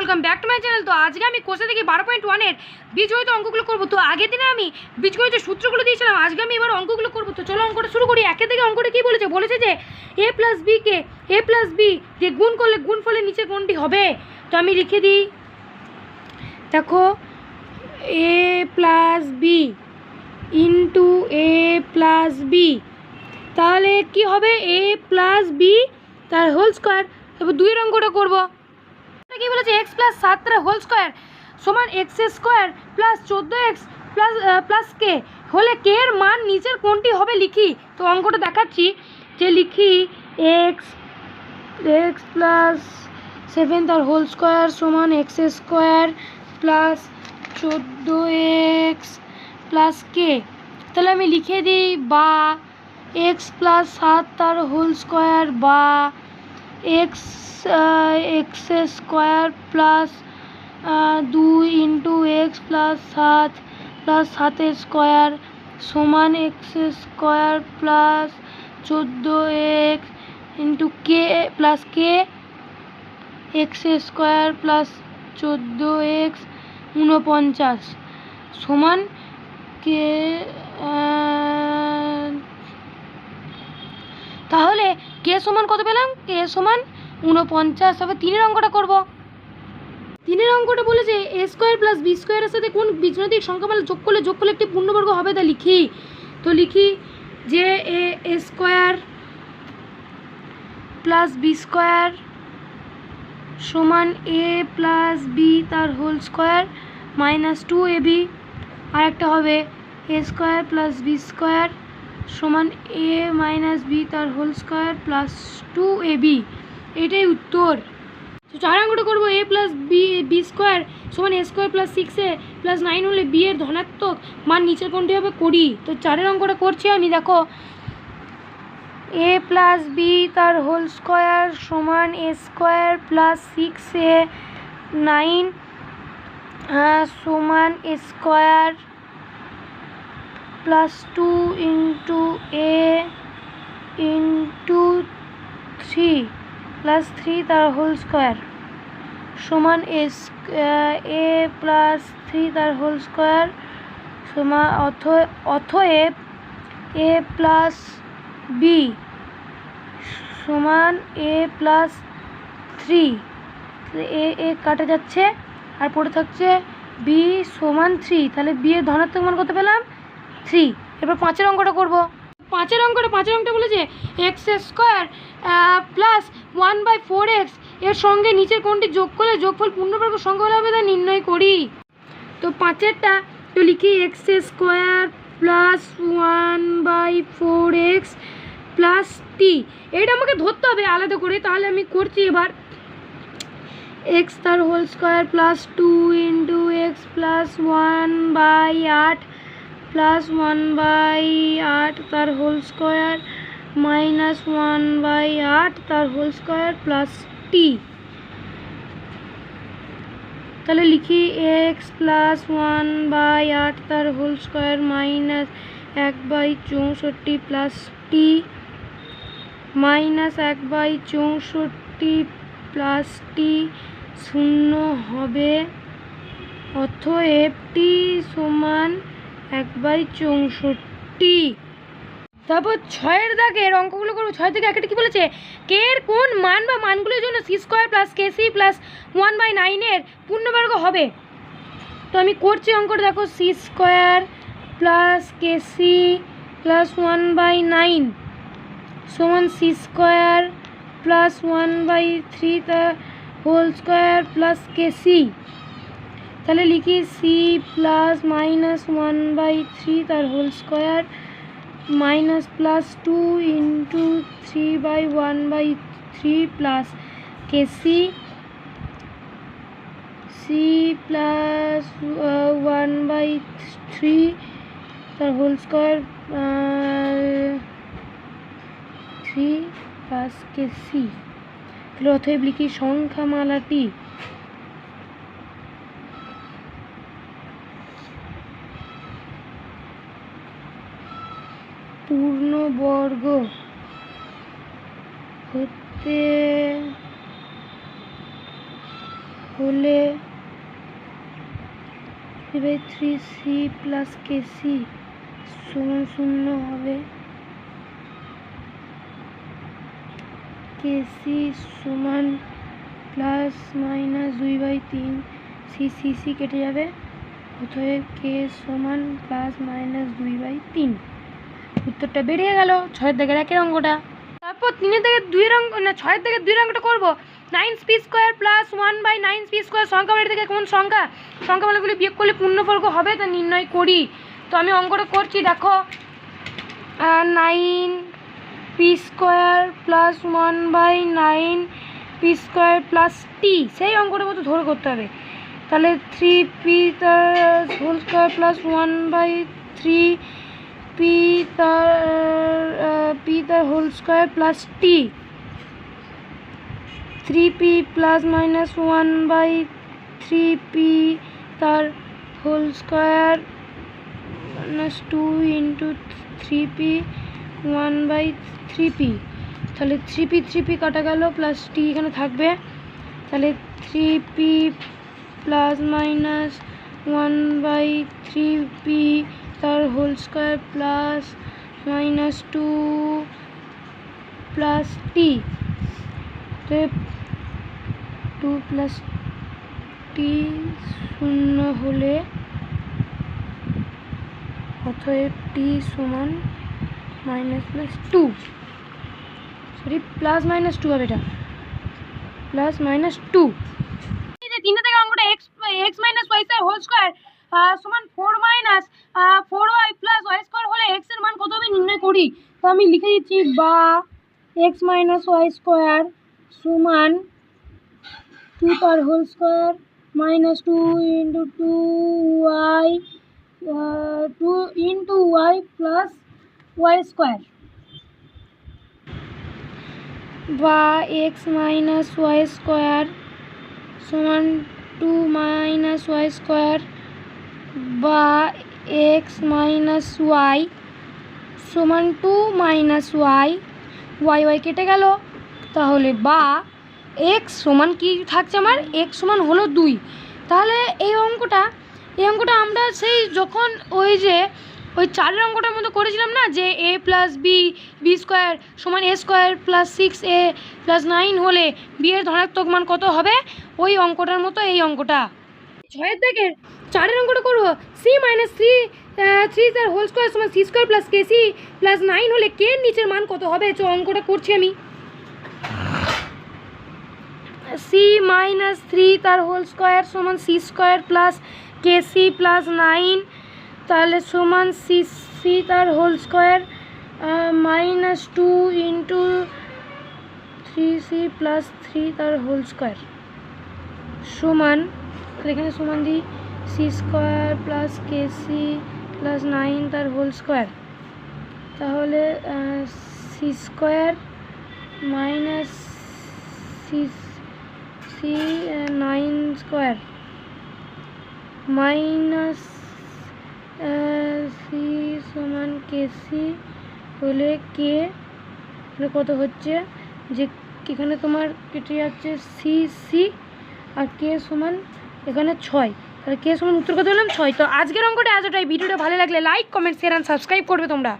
Welcome back to my channel তো আজকে আমি কোষে থেকে বারো পয়েন্ট ওয়ানের বীজগণিত অঙ্কগুলো করব। তো আগের দিনে আমি বীজগণিত সূত্রগুলো দিয়েছিলাম, আজকে আমি এবার অঙ্কগুলো করব। তো চলো অঙ্কটা শুরু করি। একের থেকে অঙ্কটা কী বলেছে? বলেছে যে এ প্লাস বিকে এ প্লাস বি দিয়ে গুণ করলে গুণ ফলে নিচে কোনটি হবে। তো আমি লিখে দিই। দেখো, A plus B into A plus B তাহলে কি হবে? এ প্লাস বি তার হোল স্কোয়ার তারপর দুইয়ের অঙ্কটা করব। কি বলেছে এক্স প্লাস সাত তার হোল স্কোয়ার সমান এক্স স্কোয়ার প্লাস চোদ্দ এক্স প্লাস প্লাস কে হলে কে এর মান নিচের কোনটি হবে লিখি? তো অঙ্কটা দেখাচ্ছি। যে লিখি এক্স এক্স প্লাস সেভেন তার হোল স্কোয়ার সমান এক্স স্কোয়ার প্লাস চোদ্দ এক্স প্লাস কে তাহলে আমি লিখে দিই বা এক্স প্লাস সাত তার হোল স্কোয়ার বা এক্স এক্স স্কোয়ার প্লাস দুই ইন্টু এক্স প্লাস সাত, প্লাস সাতের স্কোয়ার সমান এক্স স্কোয়ার প্লাস চোদ্দ x into k, plus k? X square plus চোদ্দ এক্স ঊনপঞ্চাশ সমান কে আহ, তাহলে কে সমান কত পেলাম? কে সমান ঊনপঞ্চাশ তবে তিনের অঙ্কটা করব। তিনের অঙ্কটা বলেছে এ স্কোয়ার প্লাস বি স্কোয়ারের সাথে কোন বীজনৈতিক সংখ্যামালা যোগ করলে যোগ করলে একটি পূর্ণবর্গ হবে তা লিখি। তো লিখি যে, A square plus B square সমান এ প্লাস বি তার whole square minus two A B. আর একটা হবে, A square plus B square সমান এ মাইনাস বি তার whole square plus two A B এটাই উত্তর। তো চার অঙ্কটা করব A plus B B square সমান A square plus six A plus nine হলে বি এর ধনাত্মক মান নিচের কোনটি হবে করি তো চারের অঙ্কটা করছি আমি, দেখো। এ প্লাস বি তার হোল স্কোয়ার সমান A square plus six A nine সমান square plus two into A into three plus three তার হোল স্কোয়ার সমান এ এ প্লাস থ্রি তার হোল স্কোয়ার সমান অথ, অথএব এ প্লাস বি সমান এ প্লাস থ্রি এ এ কাটা যাচ্ছে, আর পড়ে থাকছে বি সমান থ্রি তাহলে বি এর ধনাত্মক মান কত পেলাম? থ্রি এরপর পাঁচের অঙ্কটা করব। পাঁচের অঙ্কটা পাঁচের অঙ্কটা বলেছে x square plus one by four এক্সের সঙ্গে নিচের কোনটি যোগ করলে যোগফল পূর্ণবর্গ সংখ্যা হবে তা নির্ণয় করি। তো পাঁচেরটা, তো লিখি x square plus one by four x plus t এটা আমাকে ধরতে হবে আলাদা করে, তাহলে আমি করছি এবার এক্স তার whole square plus two into x plus one by আট প্লাস ওয়ান বাই আট তার whole square, minus one by আট তার হোল স্কোয়ার প্লাস টি। তাহলে লিখি এক্স প্লাস ওয়ান বাই আট তার হোল স্কোয়ার মাইনাস এক বাই চৌষট্টি প্লাস টি, মাইনাস এক বাই চৌষট্টি প্লাস টি শূন্য হবে। অথব এফটি সমান এক বাই চৌষট্টি তারপর ছয়ের দাগের অঙ্কগুলো করব। ছয় থেকে একটা কি বলেছে? কে এর কোন মান বা মানগুলোর জন্য C square plus k C plus one by নাইনের পূর্ণবর্গ হবে? তো আমি করছি অঙ্কটা, দেখো C square plus k C plus one by nine সমান C square plus one by three তা whole square plus k C তাহলে লিখি C plus minus one by three তার whole square minus plus two into three by one by three plus k C C plus one by three তার whole square three plus k C তাহলে অতএব লিখি সংখ্যামালাটি। পূর্ণবর্গ হতে হলে by three C plus k C সমান শূন্য হবে। কে সি সমান প্লাস মাইনাস দুই বাই তিন সি সি সি কেটে যাবে। অতএব কে সমান প্লাস মাইনাস দুই বাই তিন। উত্তরটা বেরিয়ে গেল। ছয়ের দাগের একের অঙ্কটা। তারপর তিনের দাগের দুইয়ের অঙ্ক না, ছয়ের দাগের দুইয়ের অঙ্কটা করব। Nine P square plus one by nine P square সংখ্যা মানে থেকে কোন সংখ্যা? সংখ্যা মালাগুলি বিয়োগ করলে পূর্ণবর্গ হবে, তা নির্ণয় করি। তো আমি অঙ্কটা করছি, দেখো। Nine P square plus one by nine P square plus t সেই অঙ্কটার মতো ধরে করতে হবে। তাহলে থ্রি পি তার whole square plus one by three P তার পি তার whole square plus t three P plus minus one by three P তার whole square minus two into three P one by three P তাহলে three P three P কাটা গেল plus টি এখানে থাকবে তাহলে three P plus minus one by three P তার whole square plus minus two plus t two plus t শূন্য হলে অতএব টি সমান minus plus two sorry plus minus two হবে এটা প্লাস মাইনাস টু তিনটে থেকে অঙ্কটা x x minus y square whole square সমান four minus four y plus y square হলে এক্সের মান কত হবে নির্ণয় করি। তো আমি লিখে দিচ্ছি বা এক্স মাইনাস ওয়াই স্কোয়ার সমান two per whole square minus two into two y two into y plus y square বা এক্স মাইনাস ওয়াই স্কোয়ার সমান টু মাইনাস ওয়াই স্কোয়ার বা এক্স মাইনাস ওয়াই সমান two minus y y y কেটে গেল। তাহলে বা x সমান কি থাকছে আমার? এক্স সমান হলো দুই। তাহলে এই অঙ্কটা এই অঙ্কটা আমরা সেই যখন ওই যে, ওই চারের অঙ্কটার মতো করেছিলাম না, যে A plus B B square সমান A square plus six A plus nine হলে বি এর ধনাত্মক মান কত হবে? ওই অঙ্কটার মতো এই অঙ্কটা। ছয়ের থেকে চারের অঙ্কটা করব সি মাইনাস থ্রি থ্রি তার হোল স্কোয়ার সমান C square plus k C plus nine হলে কে নিচের মান কত হবে চো অঙ্কটা করছি আমি সি মাইনাস থ্রি তার হোল স্কোয়ার সমান C square plus k C plus nine তাহলে সমান সি সি তার whole square minus two into three C plus three তার হোল স্কোয়ার সমান এখানে সমান দিই। C square plus k C plus nine তার হোল স্কোয়ার তাহলে C square minus C C nine square minus C সমান k C হলে কে কত হচ্ছে? যে এখানে তোমার কেটে যাচ্ছে সি সি আর কে সমান এখানে ছয়। তাহলে কে সমান উত্তর কত হলাম ছয়। তো আজকের অঙ্কটা এতটাই। ভিডিওটা ভালো লাগলে like comment share and subscribe করবে তোমরা।